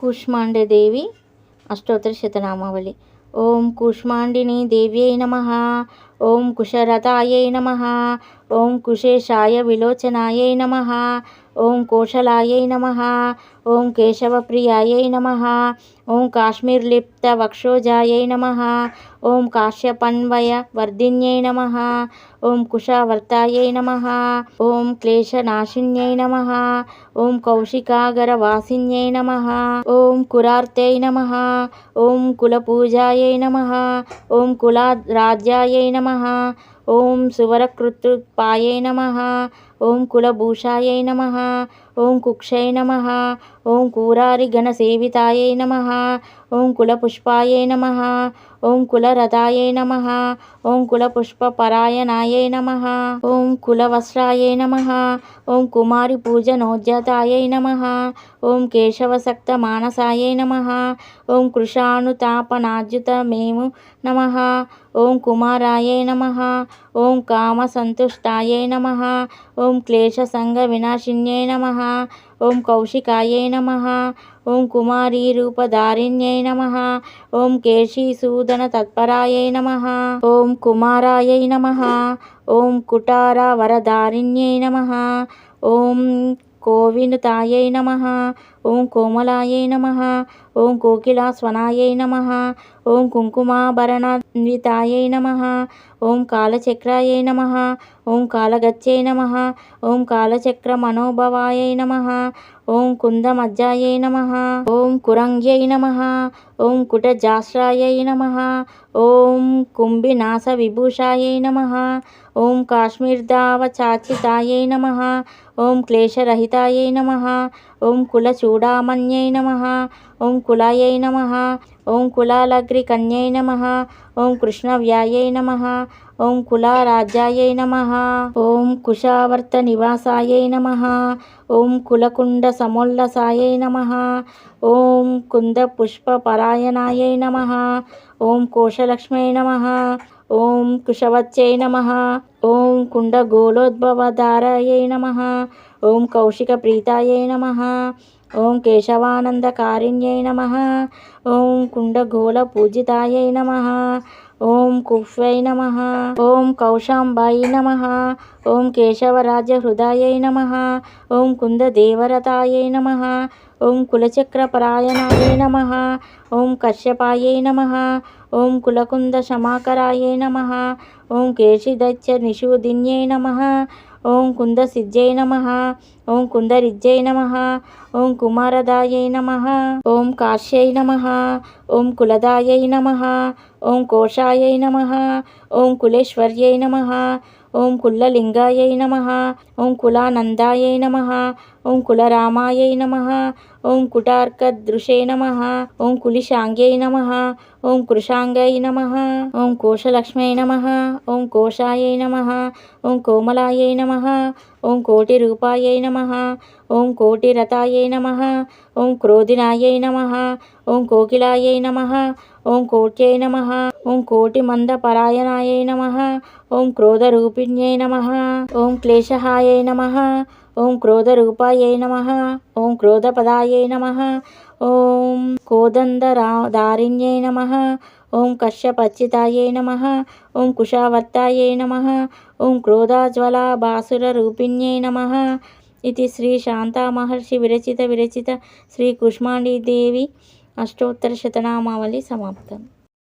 కూష్మాండదేవి అష్టోత్తర శతనామావళి. ఓం కూష్మాండిని దేవ్యై నమ ఓం కుశరథాయై నమ ఓం కుశేషాయ విలోచనాయై నమ ఓం కోశలాయై నమ ఓం కేశవప్రియాయై నమ ఓం కాశ్మీర్లిప్త వక్షోజాయై నమ ఓం కాశ్యపన్వయ వర్ధిన్యై నమ ఓం కుశావర్తాయై నమ ఓం క్లేశనాశిన్యై నమ ఓం కౌశికాగరవాసిన్యై నమ ఓం కురార్తై నమ ఓం కులపూజాయై నమ ఓం కులరాజ్యాయై నమ ఓం సువరకృత్పాయై నమ ఓం కులభూషాయై నమ ఓం కుక్షై నమ ఓం కూరారి కూరారిగణసేవితాయై నమ ఓం కులపుష్పాయై నమ ఓం కులరథాయై నమ ఓం కులపుష్పపరాయణాయై నమ ఓం కులవస్త్రాయై నమ ఓం కుమారి పూజనోద్యతాయై నమ ఓం కేశవసక్త కేశవసక్తమానసాయై నమ ఓం కృషానుతాపనాద్యుతమేము నమ ఓం కుమారాయై నమ ఓం కామసంతుష్టాయై నమ. ఓం క్లేశసంగవినాశిన్యై నమ. ఓం కౌశికాయై నమ. ఓం కుమారీ రూపధారిణ్యై నమ. ఓం కేశీసూదన తత్పరాయై నమ. ఓం కుమారాయై నమ. ఓం కుటారవరధారిణ్యై నమ. ఓం కోవినుతాయై నమ. ఓం కోమలాయై నమ. ఓం కోకిలాస్వనాయై నమ. ఓం కుంకుమాభరణాన్వితాయై నమ. ఓం కాలచక్రాయై నమ. ఓం కాలగచ్చై నమ ఓం కాలచక్ర మనోభవాయ నమ ఓం కుందమజ్జాయై నమ ఓం కురంగ్యై నమ ఓం కుటజాస్రాయై నమ ఓం కుంభినాసవిభూషాయై నమ ఓం కాశ్మీర్దావచాచితాయై నమ ఓం క్లేశరహితాయై నమ ఓం కులచూడామణ్యై నమ ఓం కులాయై నమ ఓం కులాలగ్రికన్యై నమ ఓం కృష్ణవ్యాయై నమ ఓం కులారాజ్యాయై నమ. ఓం కుశావర్తనివాసాయై నమ. ఓం కులకుండ కులకుండసమోల్లసాయై నమ. ఓం కుందపుష్పపరాయణాయై నమ. ఓం కోశలక్ష్మై నమ. ఓం కుశవచ్చై నమ. ఓం కుండగోళోద్భవధారాయై నమ ఓం కౌశికప్రీతాయై నమ ఓం కేశవానందకారిణ్యై నమ ఓం కుండగోళపూజితాయై నమ ఓం కుఫ్వై నమ ఓం కౌశాంబాయి నమ ఓం కేశవరాజ్యహృదాయై నమ ఓం కుందదేవరతాయై నమ ఓం కులచక్రపరాయణాయై నమ ఓం కశ్యపాయై నమ ఓం కులకుందశమాకరాయై నమ ఓం కేశిదైత్యనిషూదిన్యై నమ. ఓం కుందసిజ్జై నమ. ఓం కుందరిజ్జై నమ. ఓం కుమారదాయై నమ. ఓం కాశ్యై నమ. ఓం కులదాయై నమ. ఓం కోశాయై నమ. ఓం కులేశ్వర్యై నమ. ఓం కుల్లలింగాయై నమ ఓం కులానందాయ నమ ఓం కులరామాయ నమ ఓం కుటార్కదృశే నమ ఓం కులిశాంగ్యై నమ ఓం కృషాంగై నమ ఓం కోశలక్ష్మై నమ ఓం కోశాయ నమ ఓం కోమలాయ నమ ఓం కోటిరూపాయై నమ ఓం కోటిరథాయై నమ ఓం క్రోధినాయ నమ ఓం కోకిలాయ నమ ఓం కోట్యై నమ. ఓం కోటి మంద పరాయణాయై నమ. ఓం క్రోధ రూపిణ్యై నమ. ఓం క్లేశహాయై నమ. ఓం క్రోధ రూపాయై నమ. ఓం క్రోధ పదాయై నమ. ఓం కోదందరా దారిణ్యై నమ. ఓం కశ్యపచ్చితాయై నమ. ఓం కుషావర్తాయై నమ. ఓం క్రోధాజ్వలా క్రోధాజ్వలాభాసురరూపిణ్యై నమ. ఇది శ్రీ శాంతామహర్షి విరచిత విరచిత శ్రీ కుష్మాండీదేవి అష్టోత్తర శతనామావళి సమాప్తం.